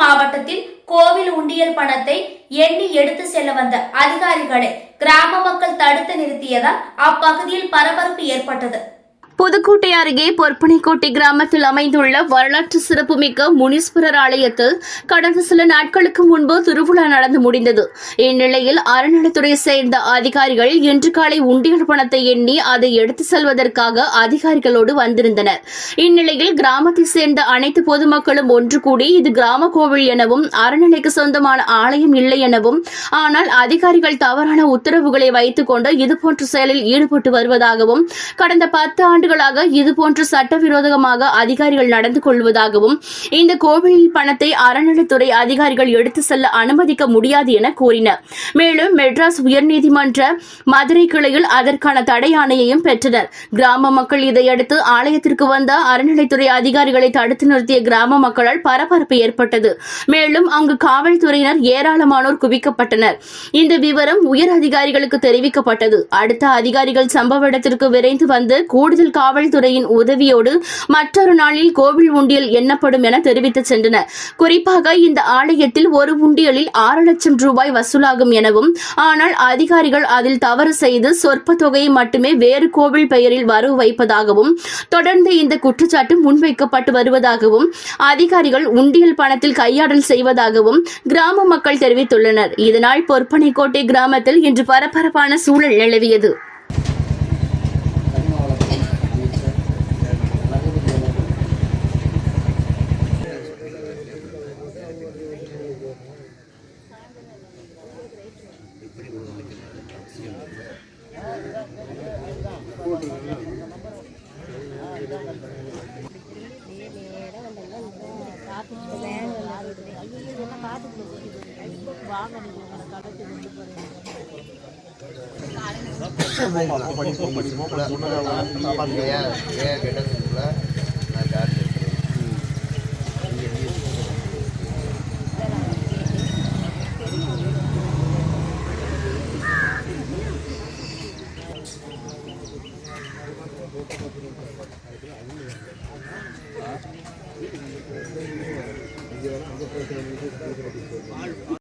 மாவட்டத்தில் கோவில் உண்டியல் பணத்தை எண்ணி எடுத்து செல்ல வந்த அதிகாரிகளை கிராம மக்கள் தடுத்து நிறுத்தியதால் அப்பகுதியில் பரபரப்பு ஏற்பட்டது. புதுக்கோட்டை அருகே பொற்பனைக்கோட்டை கிராமத்தில் அமைந்துள்ள வரலாற்று சிறப்புமிக்க முனீஸ்வரர் ஆலயத்தில் கடந்த சில நாட்களுக்கு முன்பு திருவிழா நடந்து முடிந்தது. இந்நிலையில் அறநிலைத்துறையை சேர்ந்த அதிகாரிகள் இன்று காலை உண்டியல் பணத்தை எண்ணி அதை எடுத்து செல்வதற்காக அதிகாரிகளோடு வந்திருந்தனர். இந்நிலையில் கிராமத்தை சேர்ந்த அனைத்து பொதுமக்களும் ஒன்று கூடி இது கிராம கோவில் எனவும் அறநிலைக்கு சொந்தமான ஆலயம் இல்லை எனவும் ஆனால் அதிகாரிகள் தவறான உத்தரவுகளை வைத்துக் கொண்டு இதுபோன்ற செயலில் ஈடுபட்டு வருவதாகவும் கடந்த பத்து ஆண்டு ஆண்டுகளாக இதுபோன்று சட்டவிரோதமாக அதிகாரிகள் நடந்து கொள்வதாகவும் இந்த கோவிலில் பணத்தை அறநிலைத்துறை அதிகாரிகள் எடுத்து செல்ல அனுமதிக்க முடியாது என கூறினர். மேலும் மெட்ராஸ் உயர்நீதிமன்ற மதுரை கிளையில் அதற்கான தடை ஆணையையும் பெற்றனர். கிராம மக்கள் இதையடுத்து ஆலயத்திற்கு வந்த அறநிலைத்துறை அதிகாரிகளை தடுத்து நிறுத்திய கிராம மக்களால் பரபரப்பு ஏற்பட்டது. மேலும் அங்கு காவல்துறையினர் ஏராளமானோர் குவிக்கப்பட்டனர். இந்த விவரம் உயர் அதிகாரிகளுக்கு தெரிவிக்கப்பட்டது. அடுத்த அதிகாரிகள் சம்பவ இடத்திற்கு விரைந்து வந்து கூடுதல் காவல்துறையின் உதவியோடு மற்றொரு நாளில் கோவில் உண்டியல் எண்ணப்படும் என தெரிவித்து சென்றனர். குறிப்பாக இந்த ஆலயத்தில் ஒரு உண்டியலில் ஆறு லட்சம் ரூபாய் வசூலாகும் எனவும் ஆனால் அதிகாரிகள் அதில் தவறு செய்து சொற்ப தொகையை மட்டுமே வேறு கோவில் பெயரில் வரவு வைப்பதாகவும் தொடர்ந்து இந்த குற்றச்சாட்டு முன்வைக்கப்பட்டு வருவதாகவும் அதிகாரிகள் உண்டியல் பணத்தில் கையாடல் செய்வதாகவும் கிராம மக்கள் தெரிவித்துள்ளனர். இதனால் பொற்பனைக்கோட்டை கிராமத்தில் இன்று பரபரப்பான சூழல் நிலவியது. ஏன் ஏன் கெட்டதுக்குள்ள அங்கே போய்